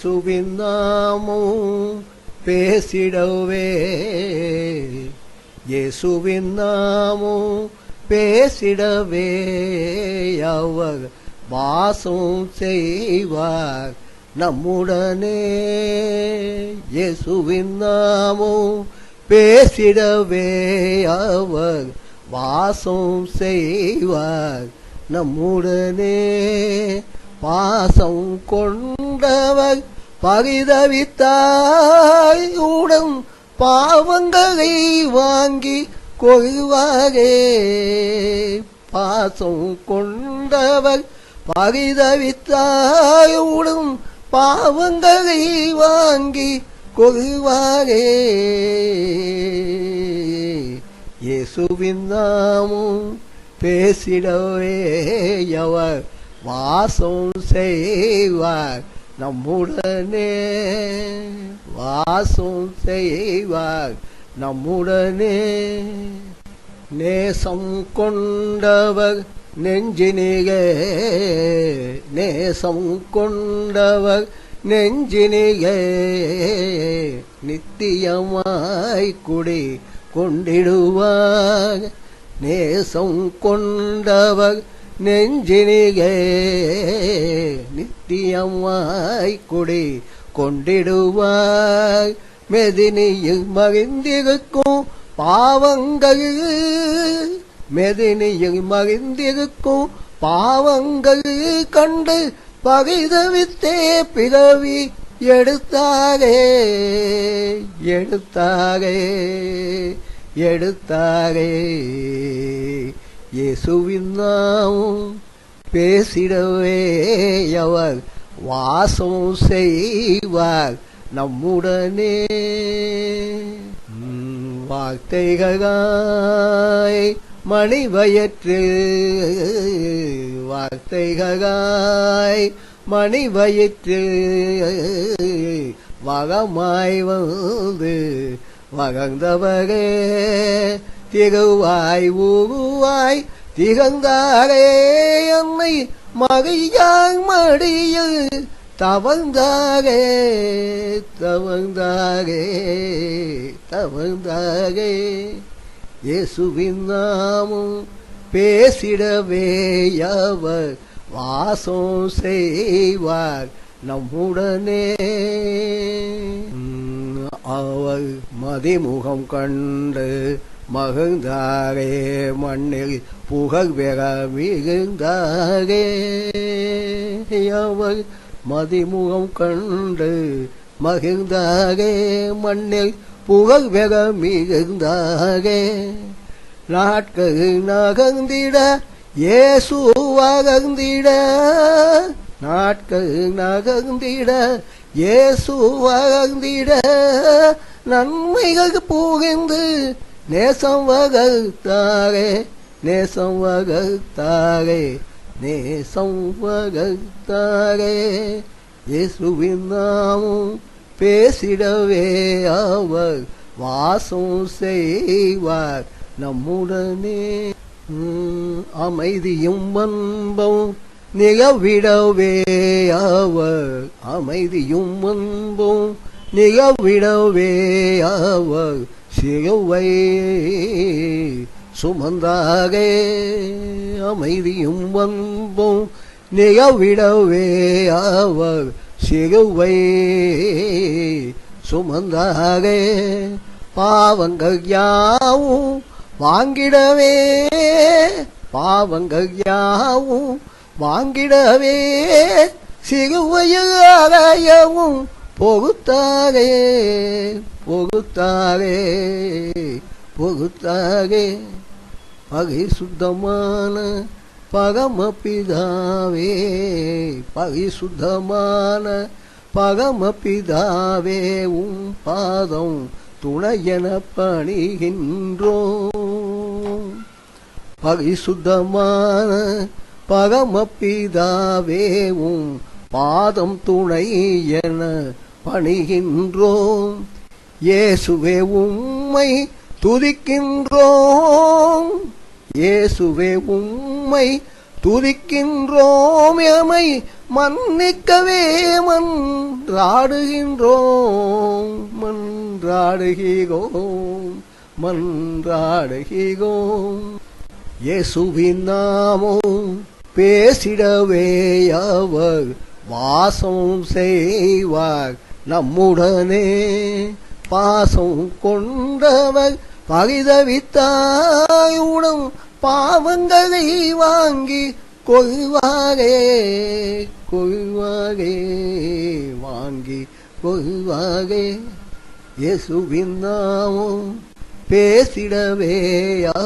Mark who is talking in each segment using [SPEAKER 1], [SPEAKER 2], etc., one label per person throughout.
[SPEAKER 1] இயேசுவின் நாமும் பேசிடவே. இயேசுவின் நாமும் பேசிடவே. அவர் வாசம் செய்வார் நம்முடனே. இயேசுவின் நாமும் பேசிடவே. அவர் வாசம் செய்வார் நம்முடனே. பாசம் கொண்டவர் பரிதவித்தாய் உடன் பாவங்களை வாங்கி கொள்வாரே. பாசம் கொண்டவர் பரிதவித்தாயுடன் பாவங்களை வாங்கி கொள்வாரே. இயேசுவின் நாமும் பேசிடவே அவர் வாசம் செய்வார். நம்முடனே வாசம் செய்வார். நம்முடனே நேசம் கொண்டவர் நெஞ்சினிகே நேசம் கொண்டவர் நெஞ்சினிகே நித்தியமாய் குடி கொண்டிடுவார். நேசம் கொண்டவர் நெஞ்சினிகே நித்தியம் வாய்க்குடி கொண்டிடுவாய். மெதினியில் மகிழ்ந்திருக்கும் பாவங்கள் மெதினியில் மகிழ்ந்திருக்கும் பாவங்கள் கண்டு பகிதவித்தே பிறவி எடுத்தாரே எடுத்தாரே எடுத்தாரே. இயேசுவின் நாமம் பேசிடவே அவர் வாசம் செய்வார் நம்முடனே. உம், வார்த்தைகளாய் மணி வயற்று வார்த்தைகளாய் மணி வகமாய் வந்து வகந்தவரே திகழ்வாய் ஊருவாய் திகழ்ந்தாரே என்னை மகையாய் மடியில். தவழ்ந்தாரே தவழ்ந்தாரே தவழ்ந்தாரே. இயேசுவின் நாமும் பேசிடவே அவர் வாசம் செய்வார் நம்முடனே. உம், அவர் மதிமுகம் கண்டு மகிழ்ந்தாரே மண்ணில் புகழ் பெற மிகுந்தாரே அவர் மதிமுகம் கண்டு மகிழ்ந்தாரே மண்ணில் புகழ் பெற மிகுந்தாரே நாட்கள் நகர்ந்திட இயேசு அகர்ந்திட நாட்கள் நகர்ந்திட இயேசு அகர்ந்திட நன்மைகள் புகிந்து நேசம் வகுத்தாரே நேசம் வகுத்தாரே நேசம் வகுத்தாரே. இயேசுவின் நாமும் பேசிடவே அவர் வாசம் செய்வார் நம்முடனே. அமைதியும் அன்பும் நிகவிடவே அவர் அமைதியும் அன்பும் நிகவிடவே அவர் சிறுவை சுமந்தாகே அமைதியும் அன்பும் நிகவிடவே அவர் சிறுவை சுமந்தாகே. பாவங்கள் யாவும் வாங்கிடவே பாவங்கள் யாவும் வாங்கிடவே சிறுவையில் அறையவும் பொறுத்தாரே பொகுத்தாரே பொகுத்தாரே பரிசுத்தமான பரமபிதாவே பரிசுத்தமான பரமபிதாவே உம் பாதம் துணையென பணிகின்றோம் பரிசுத்தமான பரமபிதாவே உம் பாதம் துணை என பணிகின்றோம் இயேசுவே உம்மை துதிக்கின்றோம். இயேசுவே உம்மை துதிக்கின்றோம். எமை மன்னிக்கவே மன்றாடுகின்றோம். மன்றாடுகிறோம். மன்றாடுகிறோம். இயேசுவின் நாமம் பேசிடவே அவர் வாசம் செய்வார் நம்முடனே. பாசம் கொண்டவர் பரிதவித்தாயுடன் பாவங்களை வாங்கி கொள்வாரே கொள்வாரே வாங்கி கொள்வாரே. இயேசுவின் நாமம் பேசிடவே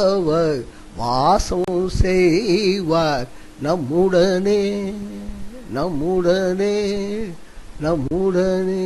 [SPEAKER 1] அவர் வாசம் செய்வார் நம்முடனே நம்முடனே நம்முடனே.